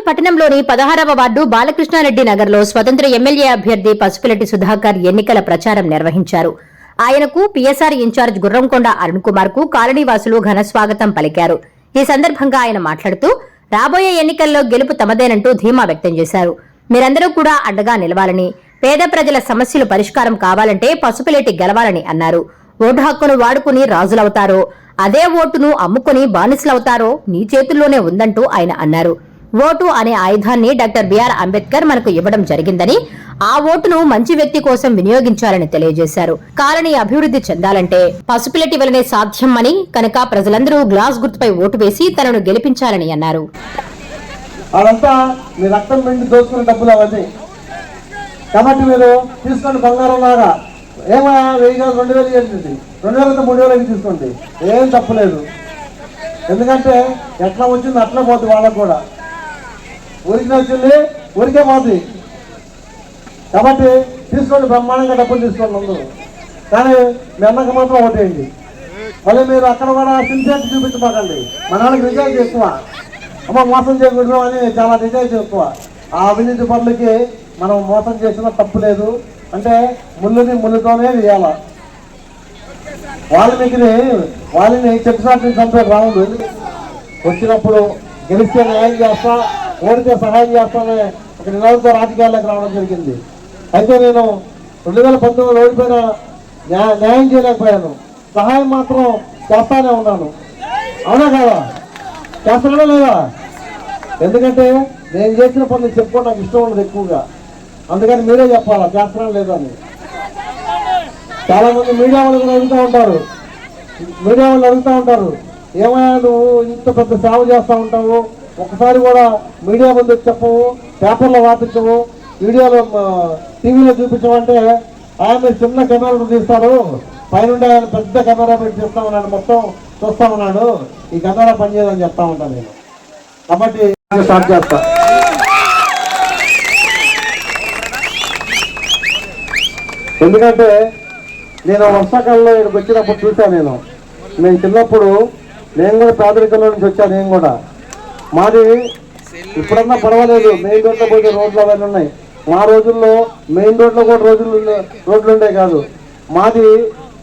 కావలి పట్టణంలోని పదహారవ వార్డు బాలకృష్ణారెడ్డి నగర్లో స్వతంత్ర ఎమ్మెల్యే అభ్యర్థి పసుపులెట్టి సుధాకర్ ఎన్నికల ప్రచారం నిర్వహించారు. ఆయనకు పీఎస్ఆర్ ఇన్ఛార్జ్ గుర్రంకొండ అరుణ్ కుమార్కు కాలనీవాసులు ఘన స్వాగతం పలికారు. ఈ సందర్భంగా ఆయన మాట్లాడుతూ రాబోయే ఎన్నికల్లో గెలుపు తమదేనంటూ ధీమా వ్యక్తం చేశారు. మీరందరూ కూడా అండగా నిలవాలని పేద ప్రజల సమస్యలు పరిష్కారం కావాలంటే పసుపులేటి గెలవాలని అన్నారు. ఓటు హక్కును వాడుకుని రాజులవుతారో అదే ఓటును అమ్ముకుని బానిసలవుతారో నీ చేతుల్లోనే ఉందంటూ ఆయన అన్నారు. ఓటు అనే ఆయుధాన్ని డాక్టర్ బిఆర్ అంబేద్కర్ మనకు ఇవ్వడం జరిగిందని ఆ ఓటును మంచి వ్యక్తి కోసం వినియోగించాలని తెలియజేశారు. కాలనీ అభివృద్ధి చెందాలంటే పసుపులెట్టి వలనే సాధ్యం అని కనుక ప్రజలందరూ గ్లాస్ గుర్తుపై ఓటు వేసి తనను గెలిపించాలని అన్నారు. అదంతా మీ రక్తం పిండి దోచుకునే డబ్బులు అవన్నీ. కాబట్టి మీరు తీసుకోండి బంగారం లాగా. ఏమయ్యా వెయ్యి కాదు రెండు వేలు ఇవ్వండి. రెండు వేలతో మూడు వేలకి తీసుకోండి. ఏం తప్పులేదు ఎందుకంటే ఎట్లా వచ్చింది అట్లా పోతుంది వాళ్ళకు కూడా. ఒరిజినల్ చెల్లి ఊరికే పోతుంది కాబట్టి తీసుకోండి బ్రహ్మాండంగా డబ్బులు తీసుకోండి అందరూ కానీ మీ అన్నకు మాత్రం ఓటేయండి మళ్ళీ మీరు అక్కడ కూడా సిన్సియర్ చూపించమాకండి. మన వాళ్ళకి నిజాయితీ ఎక్కువ. అమ్మ మోసం చేయకూడదు అని చాలా నిజాయితీ ఎక్కువ. ఆ అవినీతి పనులకి మనం మోసం చేసినా తప్పు లేదు. అంటే ముళ్ళుని ముళ్ళుతోనే వేయాల. వాల్మీకిని వాళ్ళని చెప్పినట్టు చంపే రాముడు. వచ్చినప్పుడు గెలిస్తే న్యాయం చేస్తా ఏదైతే సహాయం చేస్తామని ఒక నిలవంతో రాజకీయాల్లోకి రావడం జరిగింది. అయితే నేను రెండు వేల పంతొమ్మిది ఓడిపోయిన న్యాయం చేయలేకపోయాను. సహాయం మాత్రం చేస్తానే ఉన్నాను. అవునా కదా? చేస్తానా లేదా? ఎందుకంటే నేను చేసిన పనులు చెప్పుకోవడం నాకు ఇష్టం ఉండదు ఎక్కువగా. అందుకని మీరే చెప్పాలా చేస్తానా లేదా అని. చాలామంది మీడియా వాళ్ళు కూడా అడుగుతూ ఉంటారు. మీడియా వాళ్ళు అడుగుతూ ఉంటారు ఏమయ్యా నువ్వు ఇంత పెద్ద సేవ చేస్తూ ఉంటావు? ఒకసారి కూడా మీడియా ముందు చెప్పవు పేపర్లో వాపించవు వీడియోలో టీవీలో చూపించమంటే ఆయన చిన్న కెమెరాలు తీస్తారు పైనుండి ఆయన పెద్ద కెమెరా పెట్టి చూస్తా ఉన్నాడు మొత్తం చూస్తా ఉన్నాడు. ఈ కెమెరా పనిచేయదని చెప్తా ఉంటాను నేను. కాబట్టి స్టార్ట్ చేస్తా. ఎందుకంటే నేను వర్షాకాలంలో ఇక్కడికి వచ్చినప్పుడు చూశాను నేను. నేను చిన్నప్పుడు నేను కూడా పేదరికంలో నుంచి వచ్చాను నేను కూడా. మాది ఇప్పుడన్నా పర్వాలేదు మెయిన్ రోడ్లో పోతే రోడ్లు అవన్నీ ఉన్నాయి. మా రోజుల్లో మెయిన్ రోడ్లో కూడా రోజులు ఉండే- రోడ్లు ఉండే కాదు. మాది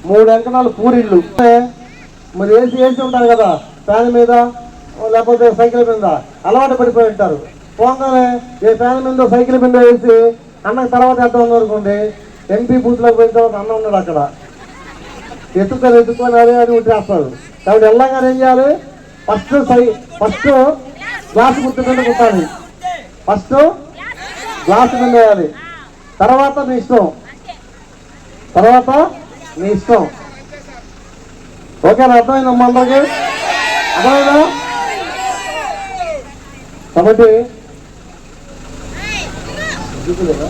మూడు అంకణాలు పూరిళ్ళు. మరి ఏసీ ఏసీ ఉంటారు కదా ఫ్యాన్ మీద లేకపోతే సైకిల్ మీద అలవాటు పడిపోయి ఉంటారు. పోగానే ఏ ఫ్యాన్ మీద సైకిల్ మీద వేసి అన్నకు తర్వాత వేద్దాం అనుకోండి ఎంపీ బూత్లోకి పోయిన తర్వాత అన్న ఉన్నాడు అక్కడ. ఎత్తుకొని ఎత్తుకొని అదే అని ఉంటేస్తారు కాబట్టి వెళ్ళగానే ఏం చేయాలి? ఫస్ట్ సై ఫస్ట్ గ్లాస్ గుర్తు మీద కుట్టాలి ఫస్ట్ గ్లాస్ మీద వేయాలి. తర్వాత మీ ఇష్టం. తర్వాత మీ ఇష్టం. ఓకేనా? అర్థమైందమ్మా అందరికీ? అర్థమైందా? కాబట్టి చూపలేదా?